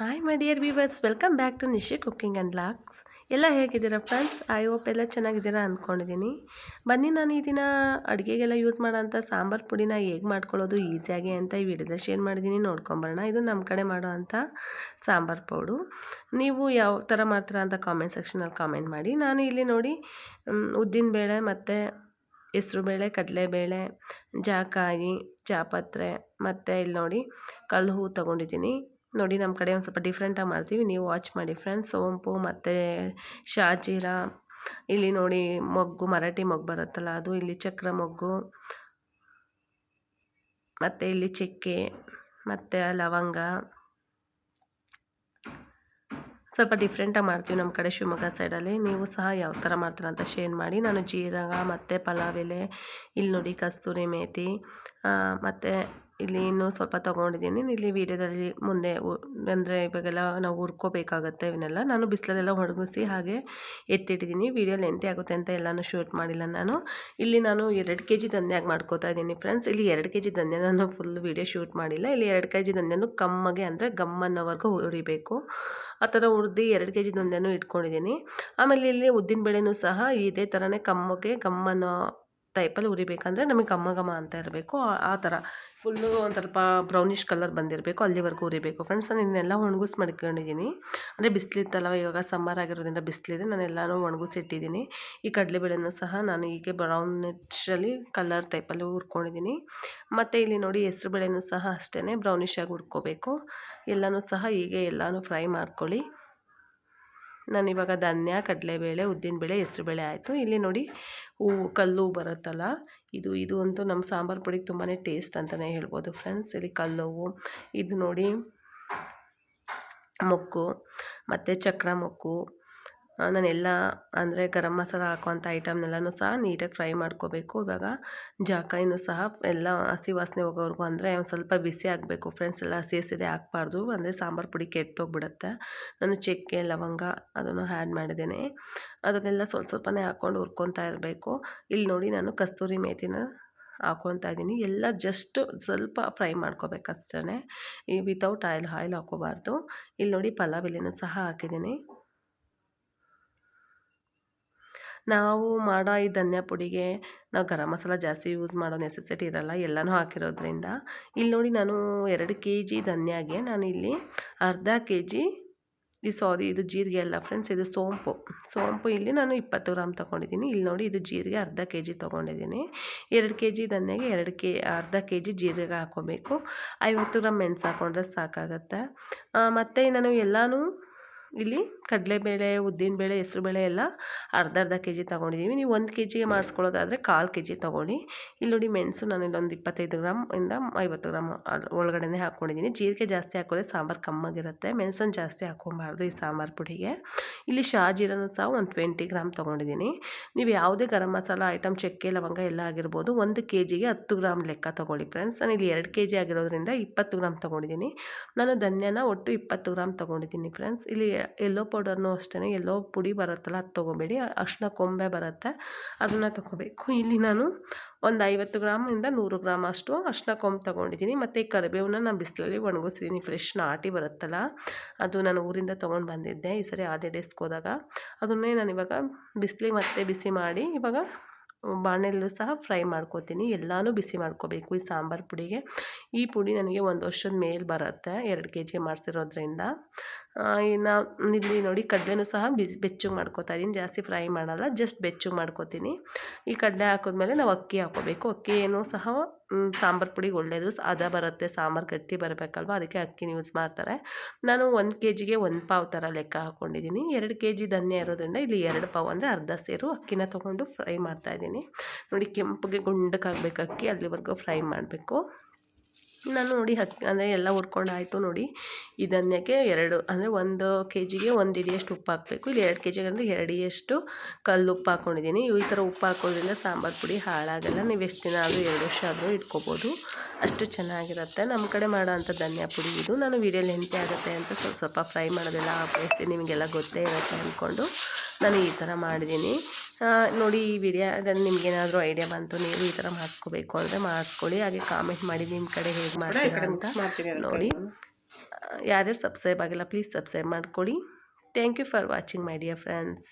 Hi my dear viewers welcome back to Nishi cooking and vlogs ಎಲ್ಲ ಹೇಗಿದ್ದೀರಾ friends I hope ಎಲ್ಲ ಚೆನ್ನಾಗಿದ್ದೀರಾ ಅಂದ್ಕೊಂಡಿದ್ದೀನಿ ಬನ್ನಿ ನಾನು ಈ ದಿನ ಅಡುಗೆಗೆಲ್ಲ ಯೂಸ್ ಮಾಡೋಂಥ ಸಾಂಬಾರು ಪುಡಿನ ಹೇಗೆ ಮಾಡ್ಕೊಳ್ಳೋದು ಈಸಿಯಾಗಿ ಅಂತ ಈ ವಿಡಿಯೋದಲ್ಲಿ ಶೇರ್ ಮಾಡಿದ್ದೀನಿ. ನೋಡ್ಕೊಂಬರೋಣ ಇದು ನಮ್ಮ ಕಡೆ ಮಾಡೋ ಅಂಥ ಸಾಂಬಾರು ಪೌಡು. ನೀವು ಯಾವ ಥರ ಮಾಡ್ತೀರಾ ಅಂತ ಕಾಮೆಂಟ್ ಸೆಕ್ಷನಲ್ಲಿ ಕಾಮೆಂಟ್ ಮಾಡಿ. ನಾನು ಇಲ್ಲಿ ನೋಡಿ ಉದ್ದಿನಬೇಳೆ ಮತ್ತು ಹೆಸರುಬೇಳೆ ಕಡಲೆಬೇಳೆ ಜಾಕಾಯಿ ಚಾಪತ್ರೆ ಮತ್ತು ಇಲ್ಲಿ ನೋಡಿ ಕಲ್ಲು ಹೂವು ತೊಗೊಂಡಿದ್ದೀನಿ. ನೋಡಿ ನಮ್ಮ ಕಡೆ ಒಂದು ಸ್ವಲ್ಪ ಡಿಫ್ರೆಂಟಾಗಿ ಮಾಡ್ತೀವಿ. ನೀವು ವಾಚ್ ಮಾಡಿ ಫ್ರೆಂಡ್ಸ್ ಸೋಂಪು ಮತ್ತು ಶಾಜೀರ, ಇಲ್ಲಿ ನೋಡಿ ಮೊಗ್ಗು, ಮರಾಠಿ ಮೊಗ್ಗು ಬರುತ್ತಲ್ಲ, ಅದು ಇಲ್ಲಿ ಚಕ್ರ ಮೊಗ್ಗು, ಮತ್ತು ಇಲ್ಲಿ ಚಕ್ಕೆ, ಮತ್ತು ಲವಂಗ. ಸ್ವಲ್ಪ ಡಿಫ್ರೆಂಟಾಗಿ ಮಾಡ್ತೀವಿ ನಮ್ಮ ಕಡೆ ಶಿವಮೊಗ್ಗ ಸೈಡಲ್ಲಿ ನೀವು ಸಹ ಯಾವ ಥರ ಮಾಡ್ತೀರ ಅಂತ ಶೇರ್ ಮಾಡಿ. ನಾನು ಜೀರಗ, ಮತ್ತು ಪಲಾವ್ ಎಲೆ, ಇಲ್ಲಿ ನೋಡಿ ಕಸ್ತೂರಿ ಮೇತಿ ಮತ್ತು ಇಲ್ಲಿ ಇನ್ನೂ ಸ್ವಲ್ಪ ತೊಗೊಂಡಿದ್ದೀನಿ. ಇಲ್ಲಿ ವೀಡಿಯೋದಲ್ಲಿ ಮುಂದೆ ಅಂದರೆ ಇವಾಗೆಲ್ಲ ನಾವು ಹುರ್ಕೋಬೇಕಾಗತ್ತೆ ಇವನ್ನೆಲ್ಲ. ನಾನು ಬಿಸಿಲಲ್ಲೆಲ್ಲ ಒಣಗಿಸಿ ಹಾಗೆ ಎತ್ತಿಟ್ಟಿದ್ದೀನಿ. ವೀಡಿಯೋ ಲೆಂತಿ ಆಗುತ್ತೆ ಅಂತ ಎಲ್ಲನೂ ಶೂಟ್ ಮಾಡಿಲ್ಲ ನಾನು. ಇಲ್ಲಿ ನಾನು ಎರಡು ಕೆ ಜಿ ಧನ್ಯಾಗ ಮಾಡ್ಕೋತಾ ಇದ್ದೀನಿ ಫ್ರೆಂಡ್ಸ್ ಇಲ್ಲಿ ಎರಡು ಕೆ ಜಿ ದಂಧೆ ನಾನು ಫುಲ್ ವೀಡಿಯೋ ಶೂಟ್ ಮಾಡಿಲ್ಲ. ಇಲ್ಲಿ ಎರಡು ಕೆ ಜಿ ಧನ್ಯನೂ ಕಮ್ಮಗೆ ಅಂದರೆ ಗಮ್ಮನ್ನವರೆಗೂ ಹುರಿಬೇಕು. ಆ ಥರ ಹುರಿದು ಎರಡು ಕೆ ಜಿ ಧನ್ಯನೂ ಇಟ್ಕೊಂಡಿದ್ದೀನಿ. ಆಮೇಲೆ ಇಲ್ಲಿ ಉದ್ದಿನ ಬೇಳೆನೂ ಸಹ ಇದೇ ಥರನೇ ಕಮ್ಮಗೆ ಗಮ್ಮನ ಟೈಪಲ್ಲಿ ಉರಿಬೇಕಂದ್ರೆ ನಮಗೆ ಘಮ ಘಮ ಅಂತ ಇರಬೇಕು. ಆ ಥರ. ಫುಲ್ಲು ಒಂದು ಸ್ವಲ್ಪ ಬ್ರೌನಿಷ್ ಕಲರ್ ಬಂದಿರಬೇಕು, ಅಲ್ಲಿವರೆಗೂ ಉರಿಬೇಕು. ಫ್ರೆಂಡ್ಸ್, ನಾನು ಇನ್ನೆಲ್ಲ ಒಣಗಿಸಿ ಮಡ್ಕೊಂಡಿದ್ದೀನಿ ಅಂದರೆ ಬಿಸಿಲಿತ್ತಲ್ವ, ಇವಾಗ ಸಮ್ಮರ್ ಆಗಿರೋದ್ರಿಂದ ಬಿಸಿಲಿದೆ. ನಾನು ಎಲ್ಲನೂ ಒಣಗಿಸಿಟ್ಟಿದ್ದೀನಿ ಈ ಕಡಲೆಬೇಳೆನೂ ಸಹ ನಾನು ಹೀಗೆ ಬ್ರೌನಿಷಲ್ಲಿ ಕಲರ್ ಟೈಪಲ್ಲಿ ಹುರ್ಕೊಂಡಿದ್ದೀನಿ ಮತ್ತು ಇಲ್ಲಿ ನೋಡಿ ಹೆಸ್ರು ಬೇಳೆನೂ ಸಹ ಅಷ್ಟೇ ಬ್ರೌನಿಷಾಗಿ ಹುರ್ಕೋಬೇಕು. ಎಲ್ಲನೂ ಸಹ ಹೀಗೆ ಎಲ್ಲನೂ ಫ್ರೈ ಮಾಡ್ಕೊಳ್ಳಿ. ನಾನಿವಾಗ ಧನ್ಯ, ಕಡಲೆಬೇಳೆ ಹೆಸ್ರು ಬೇಳೆ ಆಯಿತು. ಇಲ್ಲಿ ನೋಡಿ ಹೂವು ಕಲ್ಲು ಬರುತ್ತಲ್ಲ, ಇದು ಇದು ಅಂತೂ ನಮ್ಮ ಸಾಂಬಾರು ಪುಡಿಗೆ ತುಂಬಾ ಟೇಸ್ಟ್ ಅಂತಲೇ ಹೇಳ್ಬೋದು ಫ್ರೆಂಡ್ಸ್. ಇಲ್ಲಿ ಕಲ್ಲು, ಇದು ನೋಡಿ ಮೊಕ್ಕು, ಮತ್ತು ಚಕ್ರ ಮೊಕ್ಕು ನಾನೆಲ್ಲ ಅಂದರೆ ಗರಂ ಮಸಾಲ ಹಾಕುವಂಥ ಐಟಮ್ನೆಲ್ಲನೂ ಸಹ ನೀಟಾಗಿ ಫ್ರೈ ಮಾಡ್ಕೋಬೇಕು. ಇವಾಗ ಜಾಕಾಯಿನೂ ಸಹ ಎಲ್ಲ ಹಸಿ ವಾಸನೆ ಹೋಗೋವರೆಗೂ ಅಂದರೆ ಒಂದು ಸ್ವಲ್ಪ ಬಿಸಿ ಆಗಬೇಕು. ಫ್ರೆಂಡ್ಸ್ ಎಲ್ಲ ಹಸಿ ಹಸಿದೆ ಹಾಕ್ಬಾರ್ದು. ಅಂದರೆ ಸಾಂಬಾರು ಪುಡಿ ಕೆಟ್ಟೋಗ್ಬಿಡುತ್ತೆ. ನಾನು ಚಕ್ಕೆ, ಲವಂಗ ಅದನ್ನು ಆ್ಯಡ್ ಮಾಡಿದ್ದೇನೆ. ಅದನ್ನೆಲ್ಲ ಸ್ವಲ್ಪ ಸ್ವಲ್ಪನೇ ಹಾಕ್ಕೊಂಡು ಹುರ್ಕೊತಾ ಇರಬೇಕು. ಇಲ್ಲಿ ನೋಡಿ ನಾನು ಕಸ್ತೂರಿ ಮೇಥಿನ ಹಾಕ್ಕೊತಾ ಇದ್ದೀನಿ. ಎಲ್ಲ ಜಸ್ಟ್ ಸ್ವಲ್ಪ ಫ್ರೈ ಮಾಡ್ಕೋಬೇಕು ಅಷ್ಟೇ ಈ ವಿತೌಟ್ ಆಯಿಲ್ ಆಯಿಲ್ ಹಾಕೋಬಾರ್ದು ಇಲ್ಲಿ ನೋಡಿ ಪಲಾವ್ ಎಲೆನೂ ಸಹ ಹಾಕಿದ್ದೀನಿ. ನಾವು ಮಾಡೋ ಈ ಧನ್ಯ ಪುಡಿಗೆ ನಾವು ಗರಂ ಮಸಾಲ ಜಾಸ್ತಿ ಯೂಸ್ ಮಾಡೋ ನೆಸೆಸಿಟಿ ಇರಲ್ಲ, ಎಲ್ಲನೂ ಹಾಕಿರೋದ್ರಿಂದ. ಇಲ್ಲಿ ನೋಡಿ ನಾನು ಎರಡು ಕೆ ಜಿ ಧನ್ಯಾಗೆ ನಾನಿಲ್ಲಿ ಅರ್ಧ ಕೆ ಜಿ ಈ ಸಾರಿ ಇದು ಜೀರಿಗೆ ಅಲ್ಲ ಫ್ರೆಂಡ್ಸ್ ಇದು ಸೋಂಪು. ಸೋಂಪು ಇಲ್ಲಿ ನಾನು ಇಪ್ಪತ್ತು ಗ್ರಾಮ್ ತೊಗೊಂಡಿದ್ದೀನಿ. ಇಲ್ಲಿ ನೋಡಿ ಇದು ಜೀರಿಗೆ ಅರ್ಧ ಕೆ ಜಿ ತೊಗೊಂಡಿದ್ದೀನಿ. ಎರಡು ಕೆ ಜಿ ಧನ್ಯಾಗೆ ಎರಡು ಕೆ, ಅರ್ಧ ಕೆ ಜಿ ಜೀರಿಗೆ ಹಾಕೋಬೇಕು. ಐವತ್ತು ಗ್ರಾಮ್ ಮೆಣಸು ಹಾಕೊಂಡ್ರೆ ಸಾಕಾಗತ್ತೆ. ಮತ್ತು ನಾನು ಎಲ್ಲನೂ ಇಲ್ಲಿ ಕಡಲೆಬೇಳೆ ಉದ್ದಿನಬೇಳೆ ಹೆಸ್ರುಬೇಳೆ ಎಲ್ಲ ಅರ್ಧ ಅರ್ಧ ಕೆ ಜಿ ತೊಗೊಂಡಿದ್ದೀವಿ ನೀವು ಒಂದು ಕೆ ಜಿಗೆ ಮಾಡಿಸ್ಕೊಳ್ಳೋದಾದರೆ ಕಾಲು ಕೆ ಜಿ ತೊಗೊಳ್ಳಿ. ಇಲ್ಲಿ ನೋಡಿ ಮೆಣಸು ನಾನು ಇಲ್ಲೊಂದು ಇಪ್ಪತ್ತೈದು ಗ್ರಾಮ್ ಇಂದ ಐವತ್ತು ಗ್ರಾಮ್ ಒಳಗಡೆನೇ ಹಾಕ್ಕೊಂಡಿದ್ದೀನಿ ಜೀರಿಗೆ ಜಾಸ್ತಿ ಹಾಕಿದ್ರೆ ಸಾಂಬಾರು ಕಮ್ಮಾಗಿರುತ್ತೆ. ಮೆಣಸನ್ನು ಜಾಸ್ತಿ ಹಾಕ್ಕೊಬಾರ್ದು ಈ ಸಾಂಬಾರು ಪುಡಿಗೆ. ಇಲ್ಲಿ ಶಾಜೀರನೂ ಸಹ ಒಂದು ಟ್ವೆಂಟಿ ಗ್ರಾಮ್ ತೊಗೊಂಡಿದ್ದೀನಿ ನೀವು ಯಾವುದೇ ಗರಂ ಮಸಾಲ ಐಟಮ್ ಚಕ್ಕೆ ಲವಂಗ ಎಲ್ಲ ಆಗಿರ್ಬೋದು ಒಂದು ಕೆ ಜಿಗೆ ಹತ್ತು ಗ್ರಾಮ್ ಲೆಕ್ಕ ತೊಗೊಳ್ಳಿ ಫ್ರೆಂಡ್ಸ್. ನಾನು ಇಲ್ಲಿ ಎರಡು ಕೆ ಜಿ ಆಗಿರೋದ್ರಿಂದ ಇಪ್ಪತ್ತು ಗ್ರಾಮ್ ತೊಗೊಂಡಿದ್ದೀನಿ ನಾನು ಧನ್ಯನ ಒಟ್ಟು ಇಪ್ಪತ್ತು ಗ್ರಾಮ್ ತೊಗೊಂಡಿದ್ದೀನಿ ಫ್ರೆಂಡ್ಸ್. ಇಲ್ಲಿ ಎಲ್ಲೋ ಪೌಡರ್ನೂ ಅಷ್ಟೇ ಎಲ್ಲೋ ಪುಡಿ ಬರುತ್ತಲ್ಲ ಅದು ತೊಗೋಬೇಡಿ ಅರ್ಶಿನ ಕೊಂಬೆ ಬರುತ್ತೆ, ಅದನ್ನು ತೊಗೋಬೇಕು. ಇಲ್ಲಿ ನಾನು ಒಂದು ಐವತ್ತು ಗ್ರಾಮಿಂದ ನೂರು ಗ್ರಾಮ್ ಅಷ್ಟು ಅರ್ಶಿನ ಕೊಂಬು ತೊಗೊಂಡಿದ್ದೀನಿ. ಮತ್ತು ಈ ಕರಿಬೇವನ್ನ ನಾನು ಬಿಸಿಲಲ್ಲಿ ಒಣಗಿಸಿದ್ದೀನಿ ಫ್ರೆಶ್ ನಾಟಿ ಬರುತ್ತಲ್ಲ, ಅದು ನಾನು ಊರಿಂದ ತೊಗೊಂಡು ಬಂದಿದ್ದೆ, ಈ ಸರಿ ಡೇಸ್ಗೆ ಹೋದಾಗ. ಅದನ್ನೇ ನಾನು ಇವಾಗ ಬಿಸಿಲಿ ಮತ್ತೆ ಬಿಸಿ ಮಾಡಿ ಇವಾಗ ಬಾಣಲೂ ಸಹ ಫ್ರೈ ಮಾಡ್ಕೋತೀನಿ. ಎಲ್ಲನೂ ಬಿಸಿ ಮಾಡ್ಕೋಬೇಕು ಈ ಸಾಂಬಾರು ಪುಡಿಗೆ. ಈ ಪುಡಿ ನನಗೆ ಒಂದು ವರ್ಷದ ಮೇಲೆ ಬರುತ್ತೆ, ಎರಡು ಕೆ ಜಿ ಮಾಡಿಸಿರೋದ್ರಿಂದ. ಇನ್ನು ಇಲ್ಲಿ ನೋಡಿ ಕಡಲೆನೂ ಸಹ ಬಿಸಿ, ಬೆಚ್ಚಗೆ ಮಾಡ್ಕೋತಾ ಇದ್ದೀನಿ ಜಾಸ್ತಿ ಫ್ರೈ ಮಾಡಲ್ಲ, ಜಸ್ಟ್ ಬೆಚ್ಚಗೆ ಮಾಡ್ಕೋತೀನಿ. ಈ ಕಡಲೆ ಹಾಕಿದ್ಮೇಲೆ ನಾವು ಅಕ್ಕಿ ಹಾಕೋಬೇಕು ಅಕ್ಕಿಯನ್ನು ಸಹ ಸಾಂಬಾರು ಪುಡಿಗೆ ಒಳ್ಳೆಯದು ಅದ ಬರುತ್ತೆ, ಸಾಂಬಾರು ಗಟ್ಟಿ ಬರಬೇಕಲ್ವ? ಅದಕ್ಕೆ ಅಕ್ಕಿನ ಯೂಸ್ ಮಾಡ್ತಾರೆ. ನಾನು ಒಂದು ಕೆ ಜಿಗೆ ಒಂದು ಪಾವ್ ಥರ ಲೆಕ್ಕ ಹಾಕ್ಕೊಂಡಿದ್ದೀನಿ ಎರಡು ಕೆ ಜಿ ಧನ್ಯ ಇರೋದ್ರಿಂದ ಇಲ್ಲಿ ಎರಡು ಪಾವ್ ಅಂದರೆ ಅರ್ಧ ಸೇರು ಅಕ್ಕಿನ ತೊಗೊಂಡು ಫ್ರೈ ಮಾಡ್ತಾಯಿದ್ದೀನಿ ನೋಡಿ ಕೆಂಪಗೆ ಗುಂಡಕ್ಕಾಗಬೇಕು ಅಕ್ಕಿ, ಅಲ್ಲಿವರೆಗೂ ಫ್ರೈ ಮಾಡಬೇಕು. ನಾನು ನೋಡಿ ಹಕ್ಕಿ ಅಂದರೆ ಎಲ್ಲ ಹುರ್ಕೊಂಡಾಯಿತು ನೋಡಿ. ಈ ಧನ್ಯಕ್ಕೆ ಎರಡು, ಅಂದರೆ ಒಂದು ಕೆ ಜಿಗೆ ಒಂದು ಇಡಿಯಷ್ಟು ಉಪ್ಪು ಹಾಕಬೇಕು. ಇಲ್ಲಿ ಎರಡು ಕೆ ಜಿಗೆ ಅಂದರೆ ಎರಡು ಇಡಿಯಷ್ಟು ಕಲ್ಲು ಉಪ್ಪು ಹಾಕ್ಕೊಂಡಿದ್ದೀನಿ ಈ ಥರ ಉಪ್ಪು ಹಾಕೋದ್ರಿಂದ ಸಾಂಬಾರು ಪುಡಿ ಹಾಳಾಗಲ್ಲ. ನೀವು ಎಷ್ಟು ದಿನ ಆದರೂ, ಎರಡು ವರ್ಷ ಆದರೂ ಇಟ್ಕೋಬೋದು. ಅಷ್ಟು ಚೆನ್ನಾಗಿರುತ್ತೆ. ನಮ್ಮ ಕಡೆ ಮಾಡೋವಂಥ ಧನ್ಯ ಪುಡಿ ಇದು. ನಾನು ವೀಡಿಯೋಲಿ ಎಂತೆ ಆಗುತ್ತೆ ಅಂತ ಸ್ವಲ್ಪ ಸ್ವಲ್ಪ ಫ್ರೈ ಮಾಡೋದೆಲ್ಲ ಹಾಕಿ ನಿಮಗೆಲ್ಲ ಗೊತ್ತೇ ಇರುತ್ತೆ ಅಂದ್ಕೊಂಡು ನಾನು ಈ ಥರ ಮಾಡಿದ್ದೀನಿ. ನೋಡಿ ಈ ವಿಡಿಯೋ ಅದನ್ನು ನಿಮ್ಗೇನಾದರೂ ಐಡಿಯಾ ಬಂತು ನೀವು ಈ ಥರ ಮಾಡಿಸ್ಕೋಬೇಕು ಅಂದರೆ ಮಾಡಿಸ್ಕೊಳ್ಳಿ. ಹಾಗೆ ಕಾಮೆಂಟ್ ಮಾಡಿ ನಿಮ್ಮ ಕಡೆ ಹೇಗೆ ಮಾಡ್ತೀರಾ ಅಂತ ನೋಡಿ. ಯಾರ್ಯಾರು ಸಬ್ಸ್ಕ್ರೈಬ್ ಆಗಿಲ್ಲ ಪ್ಲೀಸ್ ಸಬ್ಸ್ಕ್ರೈಬ್ ಮಾಡ್ಕೊಳ್ಳಿ. Thank you for watching my dear friends